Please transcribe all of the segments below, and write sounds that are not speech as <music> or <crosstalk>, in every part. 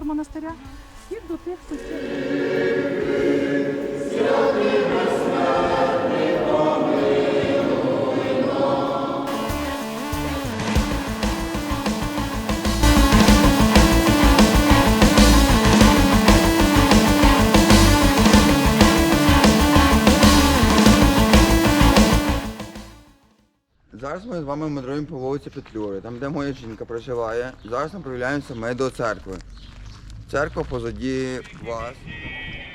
коридор монастиря. І до тих сусідів. Зараз ми з вами мандруємо по вулиці Петлюри, там де моя жінка проживає. Зараз направляємося ми до церкви. Церква позаді вас.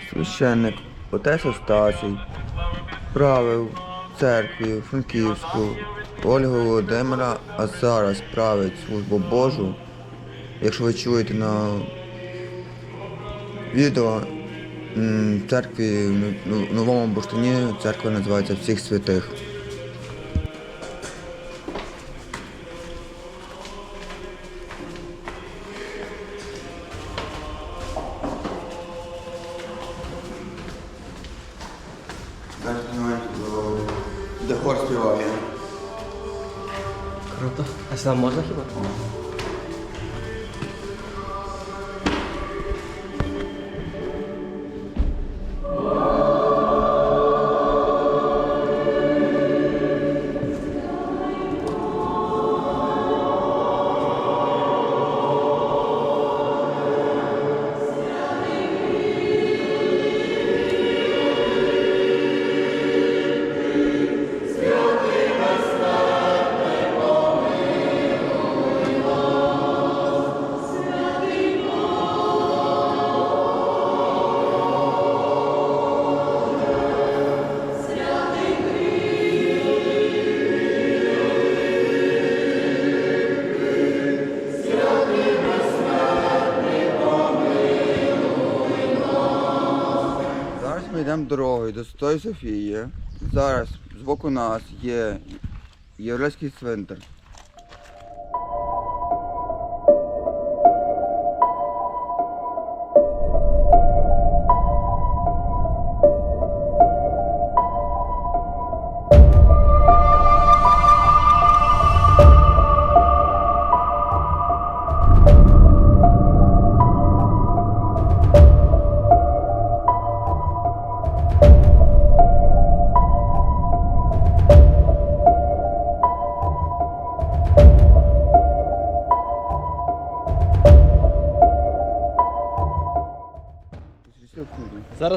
Священник, отець Остасій, правив церкві Франківську, Ольга Володимира, а зараз править службу Божу. Якщо ви чуєте на відео, церкві в Новому Буштині церква називається Всіх святих. Круто. А сюди можна йдемо дорогою до Святої Софії. Зараз з боку нас є єврейський цвинтар.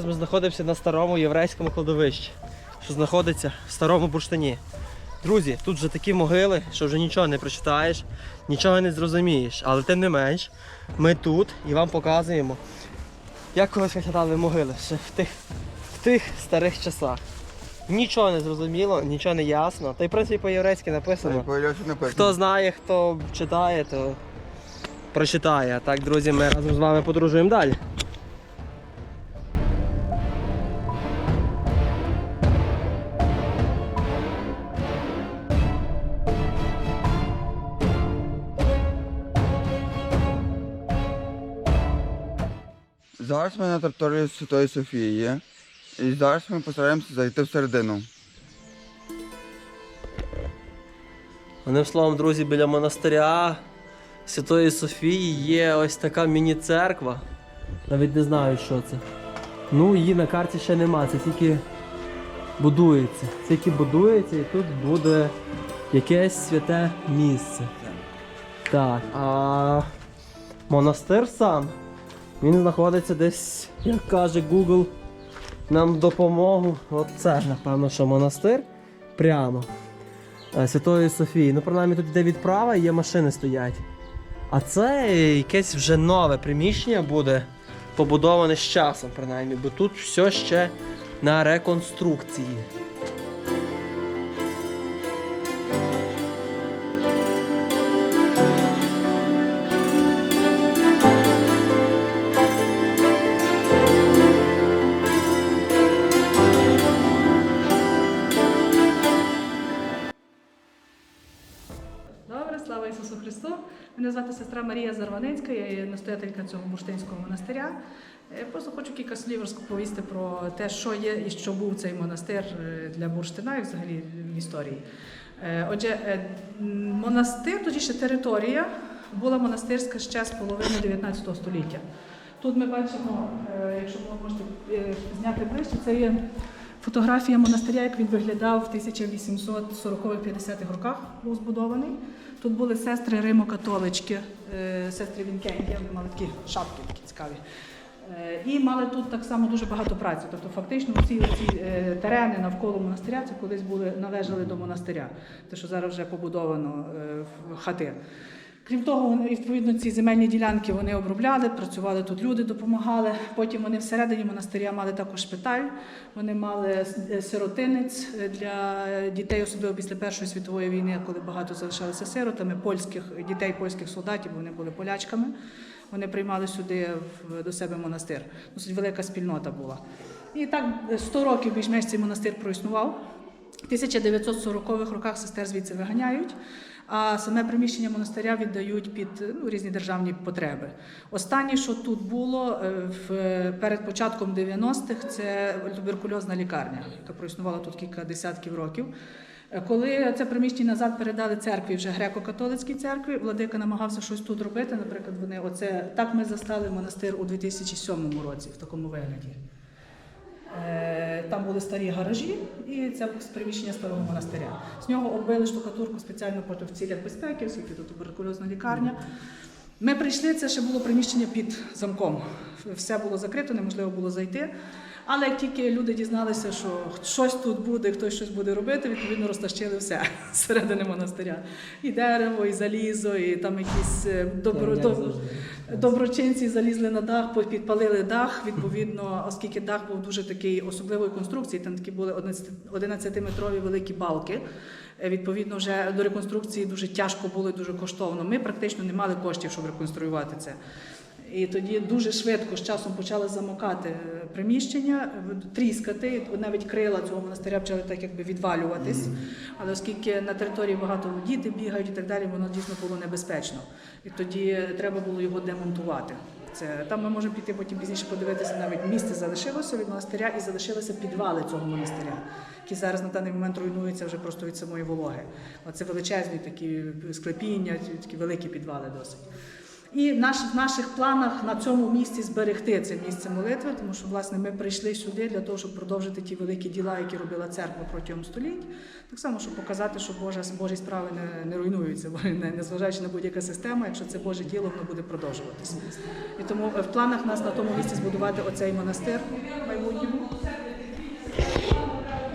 Ми знаходимося на старому єврейському кладовищі, що знаходиться в старому бурштині. Друзі, тут вже такі могили, що вже нічого не прочитаєш, нічого не зрозумієш. Але тим не менш, ми тут і вам показуємо, як колись виглядали могили ще в тих, в тих старих часах. Нічого не зрозуміло, нічого не ясно. Та й в принципі по-єврейськи написано. Хто знає, хто читає, то прочитає. А так, друзі, ми разом з вами подорожуємо далі. На території Святої Софії. І зараз ми постараємося зайти всередину. Одним словом, друзі, біля монастиря Святої Софії є ось така міні-церква. Навіть не знаю, що це. Ну, її на карті ще нема, це тільки будується. Це тільки будується і тут буде якесь святе місце. Так, а монастир сам, він знаходиться десь, як каже Google, нам допомогу. Оце, напевно, що монастир прямо. Е, Святої Софії. Ну, принаймні тут йде відправа і є машини стоять. А це якесь вже нове приміщення буде побудоване з часом, принаймні, бо тут все ще на реконструкції. Слава Ісусу Христу. Мене звати сестра Марія Зарваницька, я є настоятелька цього бурштинського монастиря. Е, Просто хочу кілька слів розповісти про те, що є і що був цей монастир е, для бурштина і взагалі в історії. Е, Отже, монастир, точніше територія була монастирська ще з половини 19 століття. Тут ми бачимо, якщо ви можете зняти ближче, це є фотографія монастиря, як він виглядав в 1840-50-х роках, був збудований. Тут були сестри Римо-католички, е, сестри Вінкенті, вони мали такі шапки такі цікаві. Е, І мали тут так само дуже багато праці. Тобто, фактично, всі ці терени навколо монастиря це колись були належали до монастиря, те, що зараз вже побудовано е, в хати. Крім того, відповідно, ці земельні ділянки вони обробляли, працювали тут люди, допомагали. Потім вони всередині монастиря мали також шпиталь, вони мали сиротинець для дітей, особливо після Першої світової війни, коли багато залишалися сиротами, польських дітей, польських солдатів, вони були полячками. Вони приймали сюди до себе монастир. Досить велика спільнота була. І так 100 років більш-менш цей монастир проіснував. В 1940-х роках сестер звідси виганяють, а саме приміщення монастиря віддають під ну, різні державні потреби. Останнє, що тут було е, в, перед початком 90-х, це туберкульозна лікарня, яка проіснувала тут кілька десятків років. Е, Коли це приміщення назад передали церкві, вже греко-католицькій церкві, владика намагався щось тут робити. Наприклад, вони оце так ми застали монастир у 2007 році в такому вигляді. Е, Там були старі гаражі, і це приміщення старого монастиря. З нього оббили штукатурку спеціально в цілях безпеки, оскільки тут туберкульозна лікарня. Ми прийшли, це ще було приміщення під замком. Все було закрито, неможливо було зайти. Але як тільки люди дізналися, що щось тут буде, хтось щось буде робити, відповідно розтащили все <laughs> зсередини монастиря. І дерево, і залізо, і там якісь е, добро, доб- Доброчинці залізли на дах, підпалили дах. Відповідно, оскільки дах був дуже такий особливої конструкції, там такі були 11-метрові великі балки. Е, Відповідно, вже до реконструкції дуже тяжко було і дуже коштовно. Ми практично не мали коштів, щоб реконструювати це. І тоді дуже швидко з часом почали замокати е, приміщення, тріскати, навіть крила цього монастиря почали так якби відвалюватись. Але оскільки на території багато діти бігають і так далі, воно дійсно було небезпечно. І тоді треба було його демонтувати. Це там ми можемо піти потім пізніше подивитися. Навіть місце залишилося від монастиря і залишилися підвали цього монастиря, які зараз на даний момент руйнуються вже просто від самої вологи. Оце величезні такі склепіння, такі великі підвали досить. І наш, в наших планах на цьому місці зберегти це місце молитви, тому що власне ми прийшли сюди для того, щоб продовжити ті великі діла, які робила церква протягом століть. Так само, щоб показати, що Божа, Божі справи не, не руйнуються, не, незважаючи на будь-яка система, якщо це Боже діло, воно буде продовжуватися. І тому е, в планах нас на тому місці збудувати оцей монастир майбутньому.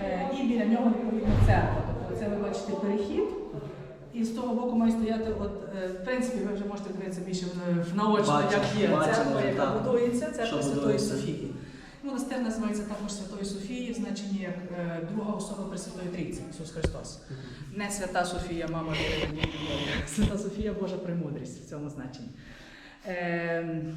Е, І біля нього відповідно церква. Тобто це ви бачите перехід. І з того боку має стояти, от, е, в принципі, ви вже можете дивитися більше в- в наочно, як є церква, яка так. будується, Що церква Святої будується. Софії. Монастир називається також Святої Софії, в значенні як е, друга особа Пресвятої Трійці, Ісус Христос. Не Свята Софія, мама Божа, ні, ні, ні. Свята Софія Божа премудрість в цьому значенні. Ем,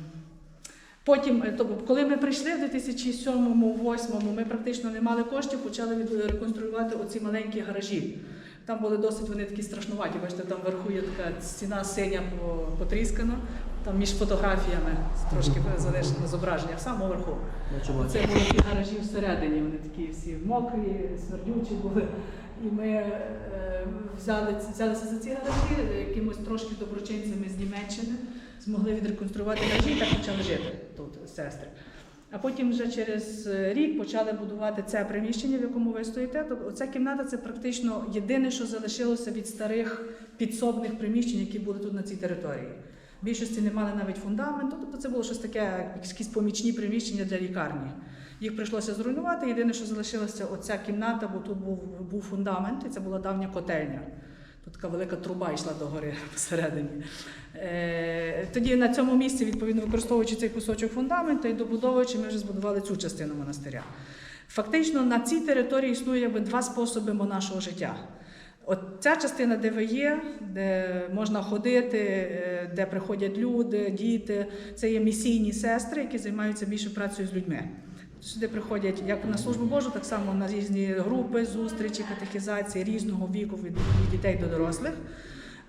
Потім, е, тобто, коли ми прийшли в 2007-2008, ми практично не мали коштів, почали від- реконструювати оці маленькі гаражі. Там були досить вони такі страшнуваті. Бачите, там вверху є така стіна синя по- потріскана, там між фотографіями трошки залишено зображення, в самому верху. Це були ті гаражі всередині, вони такі всі мокрі, смердючі були. І ми е, взяли, взялися за ці гаражі, якимось трошки доброчинцями з Німеччини, змогли відреконструювати гаражі і так почали жити тут сестри. А потім вже через е, рік почали будувати це приміщення, в якому ви стоїте. Тобто ця кімната це практично єдине, що залишилося від старих підсобних приміщень, які були тут на цій території. Більшості не мали навіть фундаменту, тобто це було щось таке, якісь помічні приміщення для лікарні. Їх прийшлося зруйнувати. Єдине, що залишилося, оця кімната, бо тут був, був фундамент, і це була давня котельня. Тут така велика труба йшла догори <laughs> всередині. Е, тоді на цьому місці, відповідно, використовуючи цей кусочок фундаменту і добудовуючи, ми вже збудували цю частину монастиря. Фактично на цій території існує якби два способи нашого життя. От ця частина, де ви є, де можна ходити, е, де приходять люди, діти, це є місійні сестри, які займаються більше працею з людьми. Сюди приходять як на службу Божу, так само на різні групи, зустрічі, катехізації різного віку від, дітей до дорослих.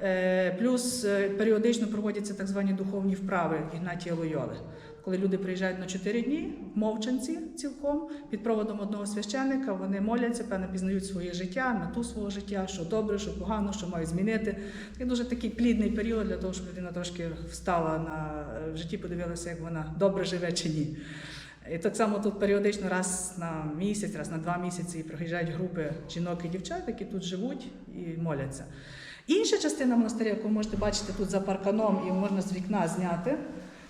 Е, Плюс е, періодично проводяться так звані духовні вправи Ігнатія Лойоли. Коли люди приїжджають на 4 дні, мовчанці цілком, під проводом одного священника, вони моляться, певно, пізнають своє життя, мету свого життя, що добре, що погано, що мають змінити. Це дуже такий плідний період для того, щоб людина трошки встала на в житті, подивилася, як вона добре живе чи ні. І так само тут періодично раз на місяць, раз на два місяці приїжджають групи жінок і дівчат, які тут живуть і моляться. Інша частина монастиря, яку ви можете бачити тут за парканом, і можна з вікна зняти,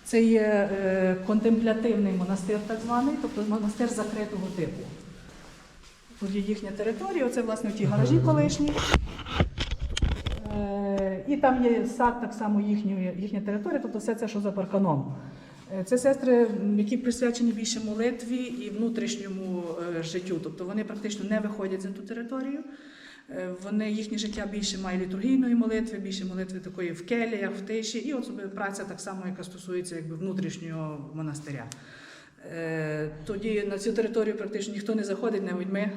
це є е, контемплятивний монастир, так званий, тобто монастир закритого типу. Тут є їхня територія, оце власне ті гаражі колишні. Е, І там є сад, так само їхньої, їхня територія, тобто все це, що за парканом. Е, Це сестри, які присвячені більше молитві і внутрішньому е, життю. Тобто вони практично не виходять за ту територію. Е, Вони їхнє життя більше має літургійної молитви, більше молитви такої в келіях, в тиші, і от праця так само, яка стосується якби внутрішнього монастиря. Тоді на цю територію практично ніхто не заходить, навіть ми.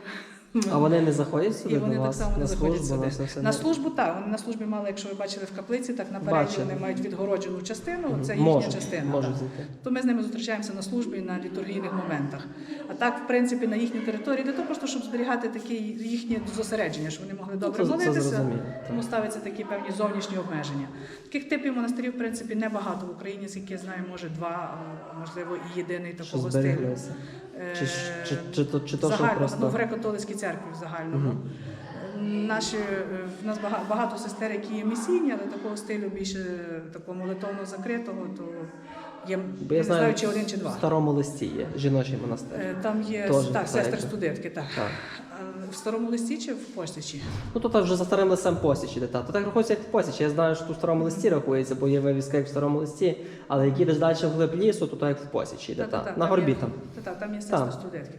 А вони не заходять сюди І вони до так вас само не на заходять службу, сюди. на все На службу так. Вони на службі мали, якщо ви бачили в каплиці, так напереді Бачили. вони мають відгороджену частину. Це їхня Можуть, частина. можуть так. зайти. То ми з ними зустрічаємося на службі на літургійних моментах. А так, в принципі, на їхню територію для того, просто щоб зберігати таке їхнє зосередження, щоб вони могли добре це- це молитися. зрозуміло, тому ставляться такі певні зовнішні обмеження. Таких типів монастирів, в принципі, небагато в Україні, скільки я знаю, може два, а можливо, і єдиний Що такого стилю. Чи, чи, чи, то, чи то, що загально, просто... ну, в греко-католицькій церкві в загальному. Мгм. Наші е, в нас бага- багато сестер, які є місійні, але такого стилю більше е, такого молитовно закритого, то є Бо я не знаю, знаю, чи один чи два. в старому листі є жіночий монастир. Е, Там є Тоже так, сестри студентки, так. Так. В старому листі чи в посічі? Ну то так вже за старим листом посічі іде. та. То так рахується, як в посіч. Я знаю, що тут в старому листі рахується, бо є вивіска як в старому листі, але як їдеш далі в глиб лісу, то так як в посічі іде. Та, На горбі там. Та-та, там є сестри студентки.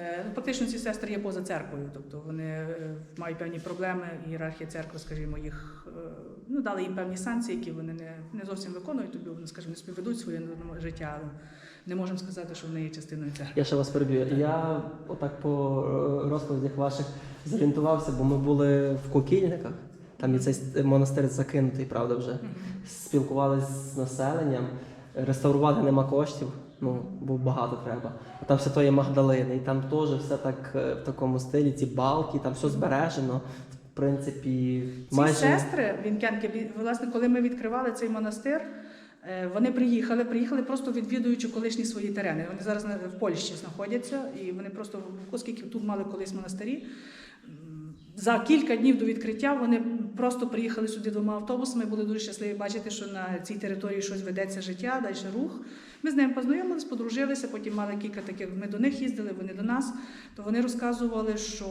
Е, ну, Фактично ці сестри є поза церквою, тобто вони е, мають певні проблеми, ієрархія церкви, скажімо, їх е, ну, дали їм певні санкції, які вони не, не зовсім виконують, тобі вони, скажімо, не співведуть своє життя, але не можемо сказати, що вони є частиною церкви. Я ще вас переб'ю. Я отак по розповідях ваших зорієнтувався, бо ми були в Кокільниках. Там і цей монастир закинутий, правда, вже. Спілкувалися з населенням, реставрувати нема коштів, ну, бо багато треба. А Там Святої Магдалини, і там теж все так е, в такому стилі, ці балки, там все збережено. В принципі, Ці майже сестри Вінкенки, власне, коли ми відкривали цей монастир, е, вони приїхали, приїхали просто відвідуючи колишні свої терени. Вони зараз в Польщі знаходяться, і вони просто, оскільки тут мали колись монастирі, за кілька днів до відкриття вони просто приїхали сюди двома автобусами. Були дуже щасливі бачити, що на цій території щось ведеться життя, далі рух. Ми з ними познайомились, подружилися. Потім мали кілька таких. Ми до них їздили, вони до нас. То вони розказували, що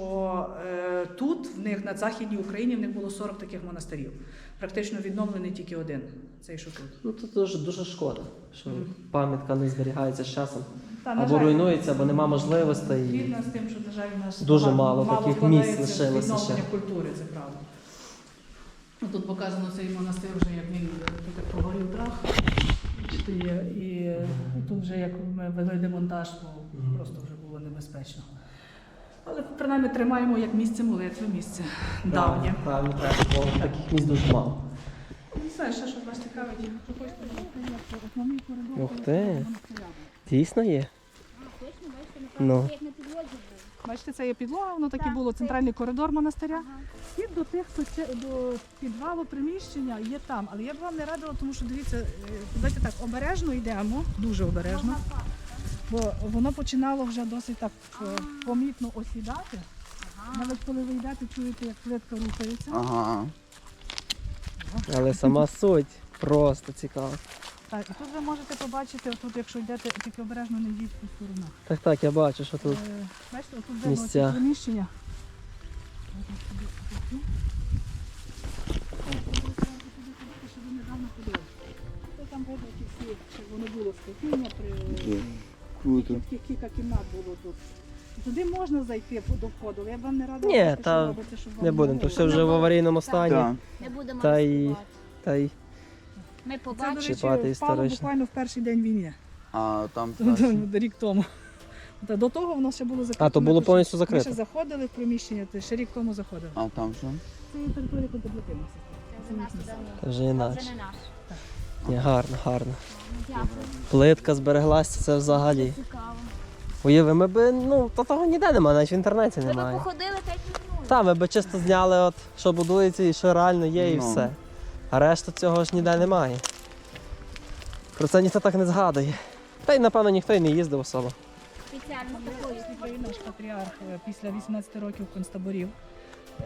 е, тут в них на західній Україні в них було 40 таких монастирів. Практично відновлений тільки один. Цей що тут. ну, то дуже, дуже шкода, що Мгм. пам'ятка не зберігається з часом. Та, на Або жаль, руйнується, або нема можливостей. Бідна з тим, що на жаль, у нас Дуже мало таких місць лишилося ще. культури, це правда. Ну, Тут показано цей монастир вже як він тут як погорів дах. І тут вже як ми вели демонтаж, то просто вже було небезпечно. Але принаймні тримаємо як місце молитви, місце давнє. Правильно, правильно, бо таких місць дуже мало. Не знаю, ще що вас цікавить. Ух ти. Дійсно є. Ну. як на підлозі був. Бачите, це є підлога, воно так і Так, було це- центральний коридор монастиря. Ага. Вхід до тих, хто це- до підвалу приміщення є там. Але я б вам не радила, тому що дивіться, е, давайте так обережно йдемо, дуже обережно, бо воно починало вже досить так е, помітно осідати. Навіть коли ви йдете, чуєте, як плитка рухається. Ага. Але сама суть просто цікава. Так, і тут ви можете побачити, тут, якщо йдете, тільки обережно не йдіть по сторонах. Так, так, я бачу, що тут. Е, Бачите, тут видно місця. ці приміщення. Там видно ті всі, що воно було скотіння, при Круто. Кілька- кілька кімнат було тут. Туди можна зайти по- до входу, але я б вам не радила, Ні, та що робити, щоб вам Не будемо, то було. все вже в аварійному стані. Так. Ми будемо Та й- ризикувати. Та й Ми Це, до побачимо. речі, Чіпати впало історично. буквально в перший день війни, А там рік тому. Та до того воно ще було закрито. А, то Ми було тут- повністю Ми ще заходили в приміщення, то ще рік тому заходили. А там що? Це є територія контемплятивна. Це вже Це інакше. не наш. Ні, гарно, гарно. Дякую. Плитка збереглася, це взагалі. Цікаво. Уяви, ми би, ну, то того ніде немає, навіть в інтернеті Ви немає. походили та й. Та, ми би чисто зняли, от, що будується і що реально є, і Ну. все. А решта цього ж ніде немає. Про це ніхто так не згадує. Та й напевно ніхто й не їздив особо. Наш патріарх е, після 18 років концтаборів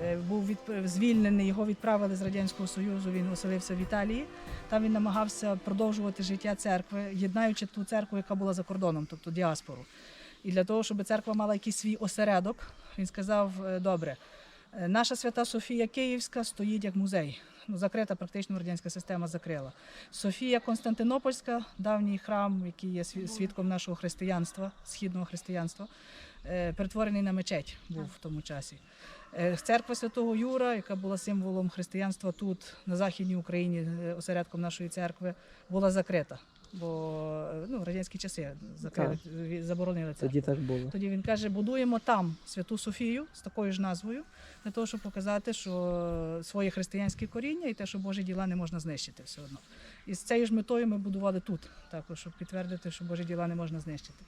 е, був від, звільнений, його відправили з Радянського Союзу, він оселився в Італії. Там він намагався продовжувати життя церкви, єднаючи ту церкву, яка була за кордоном, тобто діаспору. І для того, щоб церква мала якийсь свій осередок, він сказав: е, добре, е, наша свята Софія Київська стоїть як музей. Ну, закрита практично радянська система закрила. Софія Константинопольська, давній храм, який є свідком нашого християнства, східного християнства, е, перетворений на мечеть був в тому часі. Е, Церква Святого Юра, яка була символом християнства тут, на Західній Україні, е, осередком нашої церкви, була закрита. Бо ну, радянські часи закрили, заборонили церкву. Тоді так було. Тоді він каже, будуємо там Святу Софію з такою ж назвою, для того, щоб показати, що своє християнське коріння і те, що Божі діла не можна знищити все одно. І з цією ж метою ми будували тут, також, щоб підтвердити, що Божі діла не можна знищити.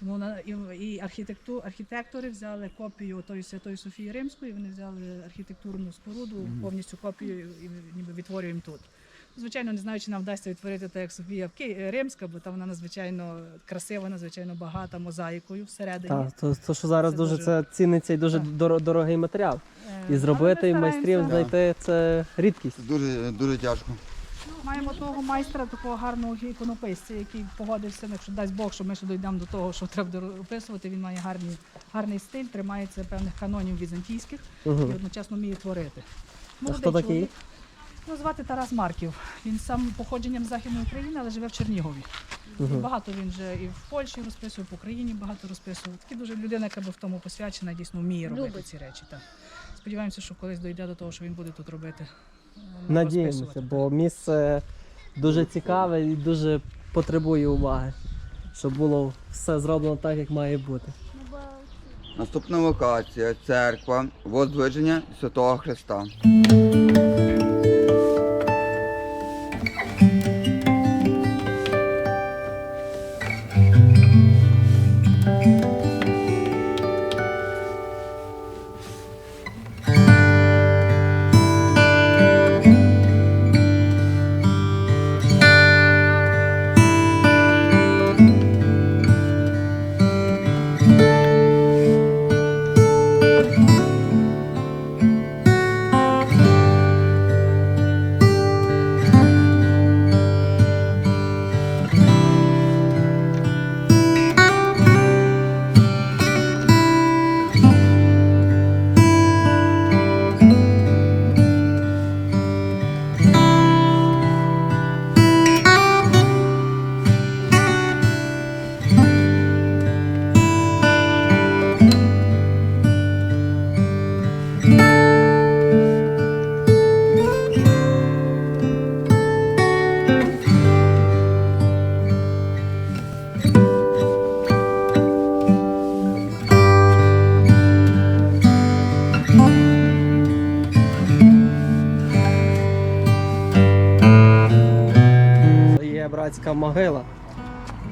Тому на і, і архітекту, архітектори взяли копію тої Святої Софії Римської, вони взяли архітектурну споруду, повністю копію і ніби відтворюємо тут. Звичайно, не знаю, чи нам вдасться відтворити так, як Софія Римська, бо там вона надзвичайно красива, надзвичайно багата мозаїкою всередині. Так, то, то, що зараз Це дуже дуже- це ціниться і дуже доро- дорогий матеріал. Е, І зробити, і майстрів знайти це рідкість. Дуже, дуже тяжко. Маємо того майстра, такого гарного іконописця, який погодився, ну, якщо дасть Бог, що ми ще дійдемо до того, що треба описувати. Він має гарний, гарний стиль, тримається певних канонів візантійських і Угу. одночасно вміє творити. А хто такий? Ну, звати Тарас Марків. Він сам походженням з Західної України, але живе в Чернігові. Угу. Багато він вже і в Польщі розписував, в Україні багато розписував. Такий дуже людина, яка би в тому посвячена, дійсно вміє робити Любить. ці речі. Так. Сподіваємося, що колись дійде до того, що він буде тут робити. Надіємося, бо місце дуже цікаве і дуже потребує уваги. Щоб було все зроблено так, як має бути. Наступна локація церква Возвидження Святого Христа. Братська могила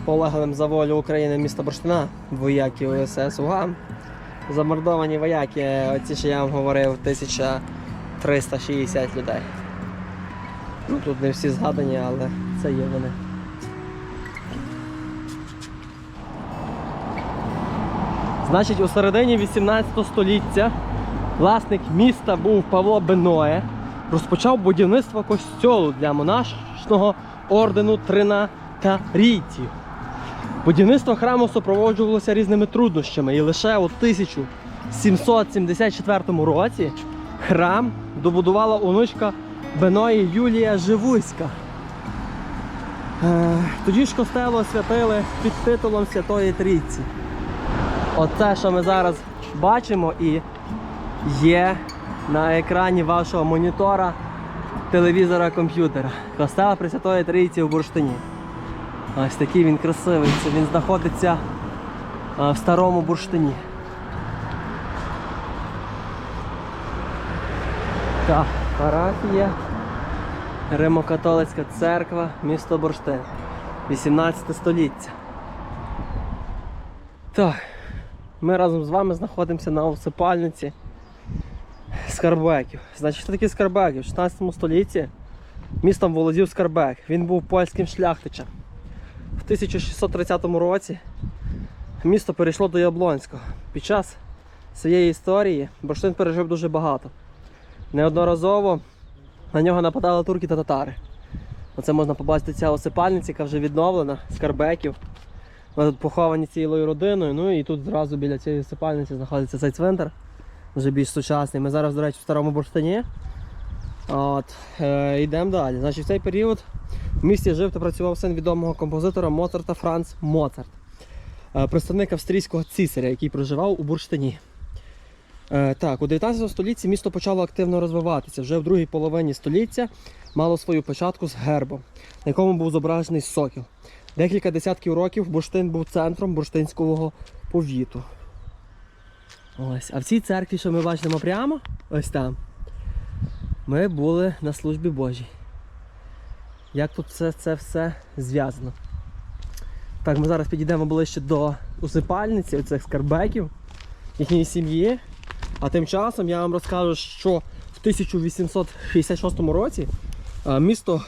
полеглим за волю України міста Бурштина, вояки УСС УГА. Замордовані вояки, оці що я вам говорив, 1360 людей. Ну, тут не всі згадані, але це є вони. Значить, у середині 18 століття власник міста був Павло Беноє, розпочав будівництво костьолу для монашного ордену тринатарійців. Будівництво храму супроводжувалося різними труднощами, і лише у 1774 році храм добудувала онучка Беної Юлія Живуська. Е, Тоді ж костело святили під титулом Святої Трійці. Оце, що ми зараз бачимо, і є на екрані вашого монітора, телевізора, комп'ютера. Костел Пресвятої Трійці в Бурштині. Ось такий він красивий. Він знаходиться в старому бурштині. Так, парафія Римо-католицька церква, місто Бурштин. 18 століття. Так, ми разом з вами знаходимося на усипальниці Скарбеків. Значить, що таке Скарбеків? В 16 столітті містом володів Скарбек. Він був польським шляхтичем. В 1630 році місто перейшло до Яблонського. Під час цієї історії Бурштин пережив дуже багато. Неодноразово на нього нападали турки та татари. Оце можна побачити ця осипальниця, яка вже відновлена, Скарбеків. Вони тут поховані цілою родиною. Ну і тут зразу біля цієї осипальниці знаходиться цей цвинтар, вже більш сучасний. Ми зараз, до речі, в старому бурштині. От, е, йдемо далі. Значить, в цей період в місті жив та працював син відомого композитора Моцарта Франц Моцарт, е, представник австрійського цісаря, який проживав у бурштині. Е, так, у 19 столітті місто почало активно розвиватися. Вже в другій половині століття мало свою початку з гербом, на якому був зображений сокіл. Декілька десятків років бурштин був центром бурштинського повіту. Ось. А в цій церкві, що ми бачимо прямо, ось там, ми були на службі Божій. Як тут це, це все зв'язано? Так, ми зараз підійдемо ближче до усипальниці цих скарбеків, їхньої сім'ї. А тим часом я вам розкажу, що в 1866 році місто,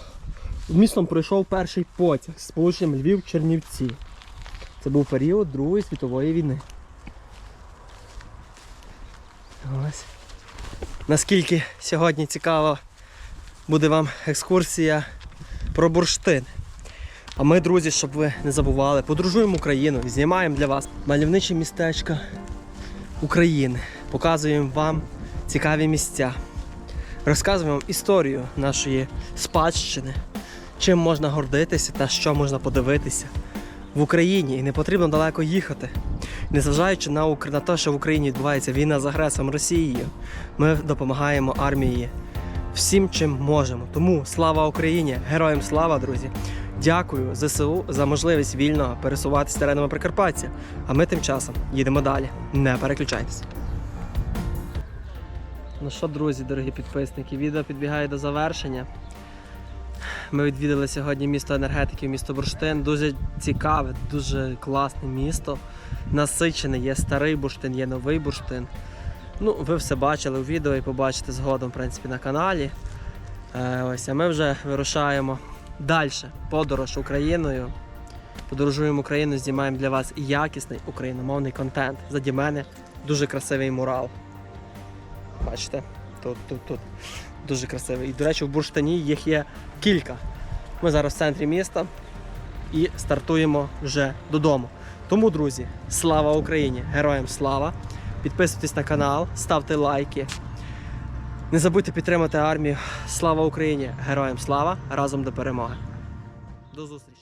містом пройшов перший потяг з сполученням Львів-Чернівці. Це був період Другої світової війни. Ось. Наскільки сьогодні цікава буде вам екскурсія про бурштин. А ми, друзі, щоб ви не забували, подорожуємо Україну, і знімаємо для вас мальовничі містечка України, показуємо вам цікаві місця, розказуємо вам історію нашої спадщини, чим можна гордитися та що можна подивитися в Україні. І не потрібно далеко їхати. Незважаючи на, Ук- на те, що в Україні відбувається війна з агресором Росією, ми допомагаємо армії всім, чим можемо. Тому слава Україні! Героям слава, друзі! Дякую ЗСУ за можливість вільно пересуватися теренами Прикарпаття. А ми тим часом їдемо далі. Не переключайтесь. Ну що, друзі, дорогі підписники, відео підбігає до завершення. Ми відвідали сьогодні місто енергетиків, місто Бурштин. Дуже цікаве, дуже класне місто. Насичене, є старий бурштин, є новий бурштин. Ну, ви все бачили у відео і побачите згодом, в принципі, на каналі. Е, ось, а ми вже вирушаємо далі. Подорож Україною. Подорожуємо Україну, знімаємо для вас якісний україномовний контент. Заді мене дуже красивий мурал. Бачите? Тут, тут, тут. Дуже красивий. І, до речі, в бурштані їх є кілька. Ми зараз в центрі міста і стартуємо вже додому. Тому, друзі, слава Україні! Героям слава! Підписуйтесь на канал, ставте лайки. Не забудьте підтримати армію. Слава Україні! Героям слава! Разом до перемоги! До зустрічі!